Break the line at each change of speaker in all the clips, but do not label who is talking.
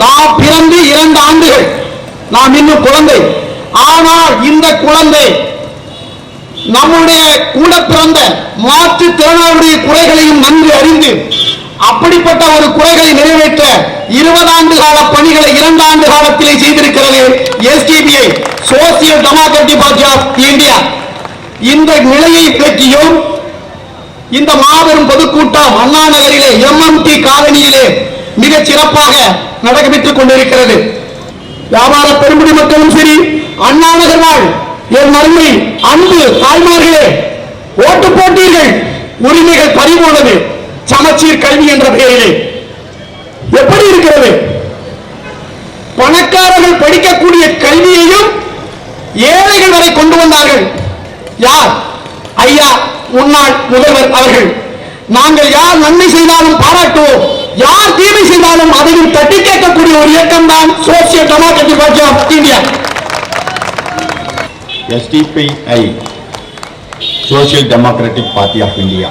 நான் பிறந்து இரண்டு ஆண்டுகள். நாம் இன்னும் குழந்தை. ஆனால் இந்த குழந்தை நம்முடைய கூட பிறந்த மாற்று திறனாளுடைய குறைகளையும் நன்கு அறிந்து அப்படிப்பட்ட ஒரு குறைகளை நிறைவேற்ற இருபது ஆண்டு கால பணிகளை இரண்டு ஆண்டு காலத்திலே செய்திருக்கிறது SDPI social democratic party of India இந்த நிலையை விளக்கியும் இந்த மாபெரும் பொதுக்கூட்டம் அண்ணா நகரிலே எம்எம்டி காலனியிலே மிகச் சிறப்பாக நடைபெற்றுக் கொண்டிருக்கிறது வியாபார பெரும்படி மக்களும் சரி அண்ணா என் மருமை அன்பு தாய்மார்களே ஓட்டு போட்டீர்கள் உரிமைகள் பறிபோனது சமச்சீர் கல்வி என்ற பெயரிலே. எப்படி இருக்கிறது? பணக்காரர்கள் படிக்கக்கூடிய கல்வியையும் ஏழைகள் வரை கொண்டு வந்தார்கள். யார்? ஐயா முன்னாள் முதல்வர் அவர்கள். நாங்கள் யார் நன்மை செய்தாலும் பாராட்டுவோம். யார் தீமை செய்தாலும் அதையும் தட்டி கேட்கக்கூடிய ஒரு இயக்கம் தான் social democratic party of India.
SDPI social democratic party of India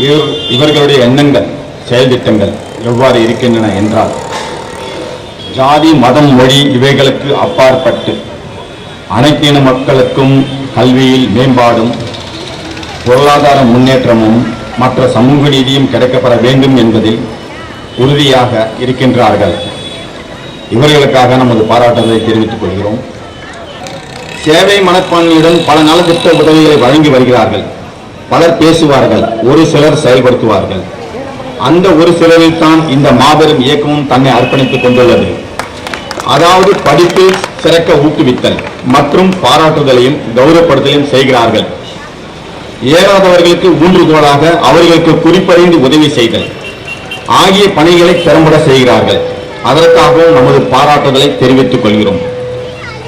இவர் இவர்களுடைய எண்ணங்கள் செயல் திட்டங்கள் எவ்வாறு இருக்கின்றன என்றால் ஜாதி மதம் மொழி இவைகளுக்கு அப்பாற்பட்டு அனைத்து இன மக்களுக்கும் கல்வியில் மேம்பாடும் பொருளாதார முன்னேற்றமும் மற்ற சமூக நீதியும் கிடைக்கப்பெற வேண்டும் என்பதில் உறுதியாக இருக்கின்றார்கள். இவர்களுக்காக நமது பாராட்டுதலை தெரிவித்துக் கொள்கிறோம். சேவை மனப்பான்மையுடன் பல நலத்திட்ட உதவிகளை வழங்கி வருகிறார்கள். பலர் பேசுவார்கள் ஒரு சிலர் செயல்படுத்துவார்கள். அந்த ஒரு சிலரில் தான் இந்த மாபெரும் இயக்கமும் தன்னை அர்ப்பணித்துக் கொண்டுள்ளது. அதாவது படிப்பில் சிறக்க ஊக்குவித்தல் மற்றும் பாராட்டுதலையும் கௌரவப்படுத்தலையும் செய்கிறார்கள். ஏறாதவர்களுக்கு ஊன்றுகோலாக அவர்களுக்கு குறிப்பறிந்து உதவி செய்தல். ஆகிய பணிகளை திறம்பட செய்கிறார்கள். அதற்காகவும் நமது பாராட்டுதலை தெரிவித்துக் கொள்கிறோம்.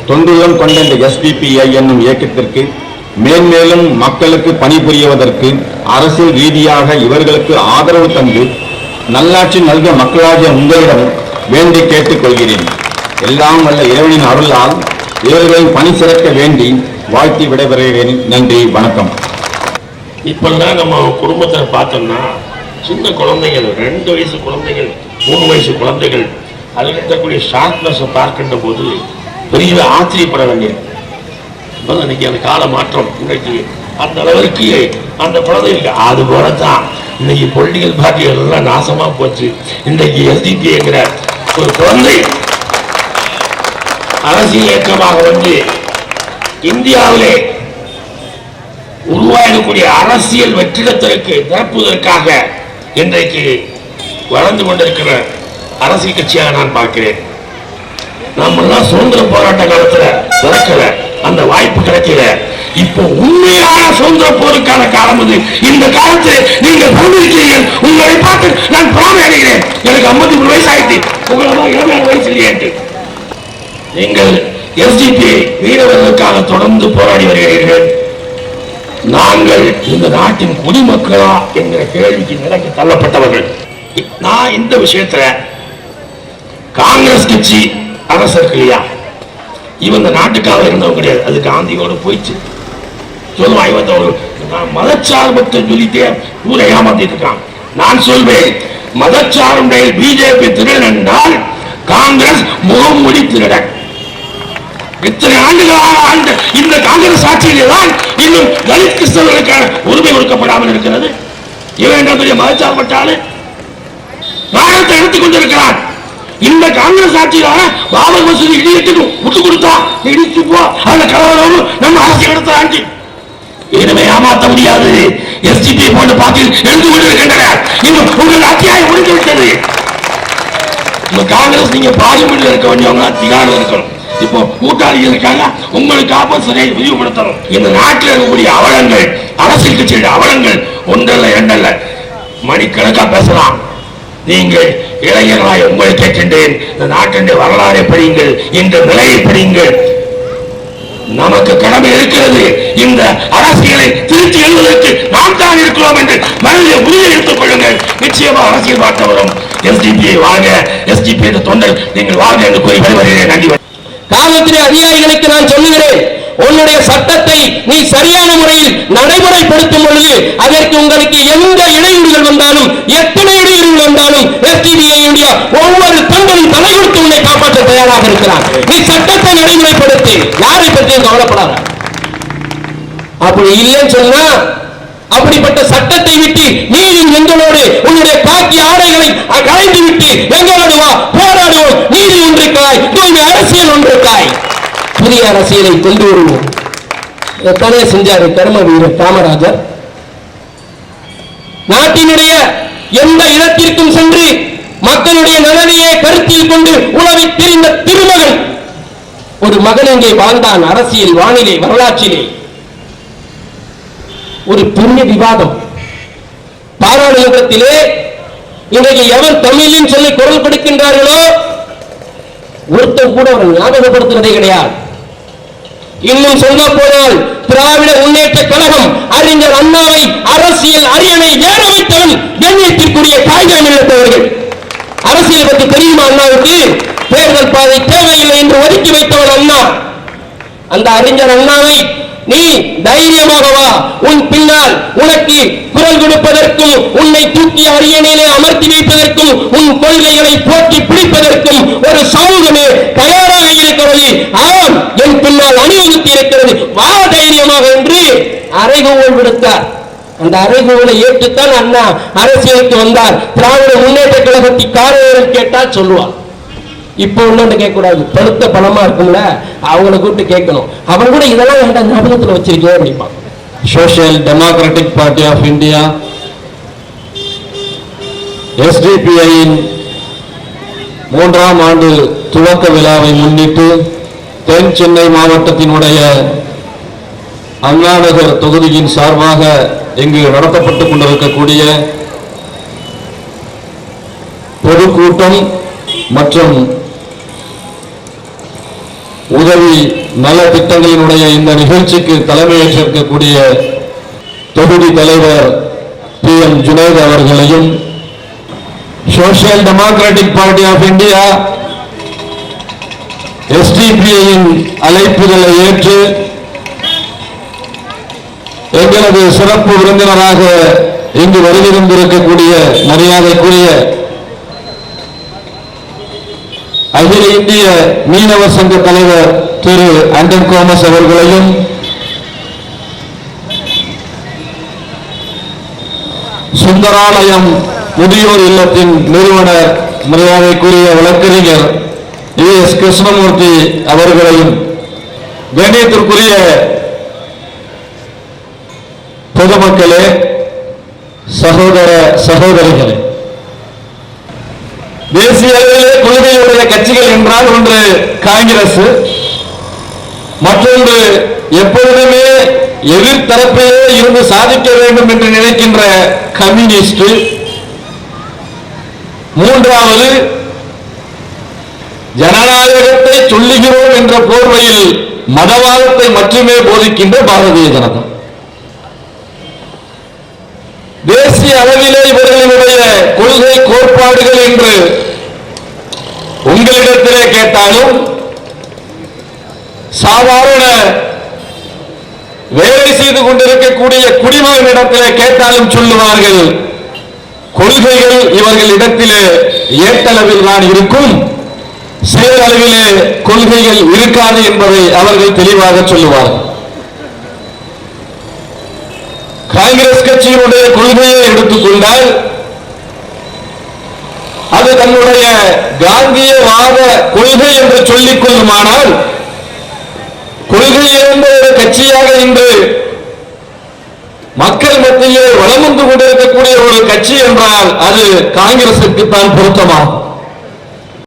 தொண்டுடன் கொண்ட இந்த எஸ்பிபிஐ என்னும் இயக்கத்திற்கு மேன்மேலும் மக்களுக்கு பணிபுரிவதற்கு அரசியல் ரீதியாக இவர்களுக்கு ஆதரவு தந்து நல்லாட்சி நல்க மக்களாகிய உங்களிடம் வேண்டி கேட்டுக் கொள்கிறேன். எல்லாம் வல்ல இறைவனின் அருளால் இவர்களின் பணி சிறக்க வேண்டி வாழ்த்தி விடைபெறுகிறேன். நன்றி வணக்கம்.
இப்பெல்லாம் நம்ம குடும்பத்தில் பார்த்தோம்னா சின்ன குழந்தைகள் ரெண்டு வயசு குழந்தைகள் மூணு வயசு குழந்தைகள் அதில் இருக்கக்கூடிய ஷார்ப்னஸை பார்க்கின்ற போது பெரிய ஆச்சரியப்பட வேண்டியது. இப்ப இன்னைக்கு அந்த கால மாற்றம். இன்னைக்கு அந்த அளவிற்கு அந்த குழந்தைகளுக்கு அது போல தான் இன்னைக்கு பொலிட்டிக்கல் பார்ட்டி எல்லாம் நாசமா போச்சு. இன்றைக்கு எஸ்டிபிங்கிற ஒரு குழந்தை அரசியல் இயக்கமாக வந்து இந்தியாவிலே உருவாகக்கூடிய அரசியல் வெற்றிடத்திற்கு நிரப்புவதற்காக இன்றைக்கு வளர்ந்து கொண்டிருக்கிற அரசியல் கட்சியாக நான் பார்க்கிறேன். நாமெல்லாம் சுதந்திர போராட்ட காலத்துல பிறக்கல. அந்த வாய்ப்பு கிடைக்கல. இப்போ உண்மையான சுதந்திர போருக்கான காலம் இது இந்த காலத்தில் நீங்கள் பிறந்திருக்கிறீர்கள் உங்களை பார்த்து நான் பிராமி அடைகிறேன். எனக்கு ஐம்பத்தி மூணு வயசு ஆயிடுச்சு உங்களெல்லாம் இளமையான வயசு இல்லையேட்டு நீங்கள் எஸ்டிபி வீரர்களுக்காக தொடர்ந்து போராடி வருகிறீர்கள். நீங்கள் இந்த நாட்டின் குடிமக்களா என்கிற கேள்விக்கு நிலைக்கு தள்ளப்பட்டவர்கள். நான் இந்த விஷயத்துல காங்கிரஸ் கட்சி அரசு இருக்கு இல்லையா? இவங்க நாட்டுக்காக இருந்தவங்க கிடையாது. அது காந்தியோட போயிடுச்சு. சொல்லுவான் இவன் நான் மதச்சார்பத்தை சொல்லிட்டே ஊரை ஏமாத்திட்டு இருக்கான். நான் சொல்வேன் மதச்சார்புடைய பிஜேபி திருடன் என்றால் காங்கிரஸ் முகமூடி திருடன். இத்தனை ஆண்டுகளாக ஆண்ட இந்த காங்கிரஸ் ஆட்சியிலே தான் இன்னும் தலித் கிறிஸ்தவர்களுக்கான உரிமை கொடுக்கப்படாமல் இருக்கிறது. இவன் என்ன பெரிய மதச்சார்பட்டாலும் நாடகத்தை எடுத்துக் கொண்டிருக்கிறான். இந்த காங்கிரஸ் ஆட்சியில பாபர் மசூதி இடியத்துக்கு விட்டு கொடுத்தா இடித்து போ. அந்த கலவரம் நம்ம அரசு எடுத்த ஆட்சி இனிமே ஏமாற்ற முடியாது. எஸ்டிபி போன்ற பாட்டில் எழுந்து கொண்டிருக்கின்றன. இன்னும் உங்கள் அத்தியாயம் முடிந்து விட்டது. இந்த காங்கிரஸ் நீங்க பார்லிமெண்ட்ல இருக்க வேண்டியவங்க திகாரம் இருக்கணும். இப்போ கூட்டாளிகள் இருக்காங்க உங்களுக்கு ஆப்போசனை விரிவுபடுத்தணும். இந்த நாட்டில் இருக்கக்கூடிய அவலங்கள் அரசியல் கட்சியுடைய அவலங்கள் ஒன்றல்ல இரண்டல்ல. மணிக்கணக்கா பேசலாம். நீங்கள் இளைஞர்களாய் உங்களை கேட்கின்றேன். இந்த நாட்டின் வரலாறை படியுங்கள் இந்த நிலையை படியுங்கள். நமக்கு கடமை இருக்கிறது. இந்த அரசியலை திருத்தி எழுதுவதற்கு நாம் தான் இருக்கிறோம் என்று மனதில் உறுதி எடுத்துக் கொள்ளுங்கள். நிச்சயமா அரசியல் மாற்றம் வரும். எஸ்டிபிஐ வாங்க எஸ்டிபி தொண்டர் நீங்கள் வாங்க என்று கூறி வருகிறேன் நன்றி.
காவல்துறை அதிகாரிகளுக்கு நான் சொல்லுகிறேன்
உன்னுடைய சட்டத்தை நீ சரியான முறையில் நடைமுறைப்படுத்தும் பொழுது அதற்கு உங்களுக்கு எந்த இடையூறுகள் வந்தாலும் எத்தனை இடையூறுகள் வந்தாலும் ஒவ்வொரு தொண்டனும் தலை கொடுத்து உன்னை காப்பாற்ற தயாராக இருக்கிறார் நீ சட்டத்தை நடைமுறைப்படுத்தி யாரை பற்றியும் கவலைப்படாத. அப்படி இல்லைன்னு சொன்னா அப்படிப்பட்ட சட்டத்தை விட்டு நீயும் எங்களோடு உன்னுடைய காக்கி ஆடைகளை கலைந்து விட்டு எங்களோடு ஒன்றுக்காய் தூய்மை அரசியல் ஒன்றிருக்காய் புதிய அரசியலை கொண்டு வருவோம். எத்தனை செஞ்சாரு கர்ம வீரர் காமராஜர். நாட்டினுடைய எந்த இடத்திற்கும் சென்று மக்களுடைய நலனையே கருத்தில் கொண்டு உழவை தெரிந்த திருமகன். ஒரு மகன் இங்கே வாழ்ந்தான் அரசியல் வானிலை வரலாற்றிலே. ஒரு பெரிய விவாதம். பாராளுமன்றத்திலே இன்றைக்கு எவர் தமிழின் சொல்லி குரல் கொடுக்கின்றார்களோ ஒருத்தர் கூட அவர் ஞாபகப்படுத்துவதே கிடையாது. இன்னும் சொல்ல போனால் திராவிட முன்னேற்ற கழகம் அறிஞர் அண்ணாவை அரசியல் அரியணை ஏற வைத்தவன் கண்ணியத்திற்குரிய காய்கறி நிலத்தவர்கள் அரசியல் பற்றி தெரியுமா அண்ணாவுக்கு? தேர்தல் பாதை தேவையில்லை என்று ஒதுக்கி வைத்தவன் அண்ணா. அந்த அறிஞர் அண்ணாவை நீ தைரியமாக வா. உன் பின்னால் உனக்கு குரல் கொடுப்பதற்கும் உன்னை தூக்கி அரியணையிலே அமர்த்தி வைப்பதற்கும் உன் கொள்கைகளை போட்டி பிடிப்பதற்கும் ஒரு சமூகமே தயாராக இருக்கிறது. ஆம் என் பின்னால் அணிவகுத்தி இருக்கிறது. வா தைரியமாக என்று அறைகோல் விடுத்தார். அந்த அறைகோலை ஏற்றுத்தான் அண்ணா அரசியலுக்கு வந்தார். திராவிட முன்னேற்ற கழகத்தின் காரணம் கேட்டால் சொல்லுவார். இப்போ உள்ளவன் கேட்கக்கூடாது. பழுத்த பணமா இருக்கும்ல அவங்கள கூப்பிட்டு கேட்கணும். அவன் கூட இதெல்லாம் என்கிட்ட ஞாபகத்தில் வச்சிருக்கே அப்படிப்பான்
social democratic party of India எஸ்டிபிஐயின் மூன்றாம் ஆண்டு துவக்க விழாவை முன்னிட்டு தென் சென்னை மாவட்டத்தினுடைய அண்ணாநகர் தொகுதியின் சார்பாக இங்கு நடத்தப்பட்டுக் கொண்டிருக்கக்கூடிய பொதுக்கூட்டம் மற்றும் உதவி நல திட்டங்களினுடைய இந்த நிகழ்ச்சிக்கு தலைமையேற்றிருக்கக்கூடிய தொகுதி தலைவர் பி எம் ஜுனேத் அவர்களையும் social democratic party of India எஸ்டிபிஐயின் அழைப்புகளை ஏற்று எங்களது சிறப்பு விருந்தினராக இங்கு வருகிறந்திருக்கக்கூடிய மரியாதைக்குரிய அகில இந்திய மீனவர் சங்க தலைவர் திரு அண்டன் கோமஸ் அவர்களையும் சுந்தராலயம் முதியோர் இல்லத்தின் நிறுவனர் மரியாதைக்குரிய வழக்கறிஞர் ஏ எஸ் கிருஷ்ணமூர்த்தி அவர்களையும் கண்ணியத்திற்குரிய பொதுமக்களே சகோதர சகோதரிகளே தேசிய அளவிலே கொள்கையுடைய கட்சிகள் என்றால் ஒன்று காங்கிரஸ் மற்றொன்று எப்பொழுதுமே எதிர்த்தரப்பிலே இருந்து சாதிக்க வேண்டும் என்று நினைக்கின்ற கம்யூனிஸ்ட். மூன்றாவது ஜனநாயகத்தை சொல்லுகிறோம் என்ற போர்வையில் மதவாதத்தை மட்டுமே போதிக்கின்ற பாரதிய ஜனதா. தேசிய அளவிலே இவர்களுடைய கொள்கை கோட்பாடுகள் என்று உங்களிடத்திலே கேட்டாலும் சாதாரண வேலை செய்து கொண்டிருக்கக்கூடிய குடிமகனிடத்திலே கேட்டாலும் சொல்லுவார்கள் கொள்கைகள் இவர்கள் இடத்திலே ஏட்டளவில் தான் இருக்கும். செயலளவிலே கொள்கைகள் இருக்காது என்பதை அவர்கள் தெளிவாக சொல்லுவார்கள். காங்கிரஸ் கட்சியினுடைய கொள்கையை எடுத்துக்கொண்டால் அது தன்னுடைய காந்தியவாத கொள்கை என்று சொல்லிக் கொள்ளுமானால் கொள்கை இருந்த ஒரு கட்சியாக இன்று மக்கள் மத்தியில் வளம் வந்து கொண்டிருக்கக்கூடிய ஒரு கட்சி என்றால் அது காங்கிரசுக்கு தான் பொருத்தமாகும்.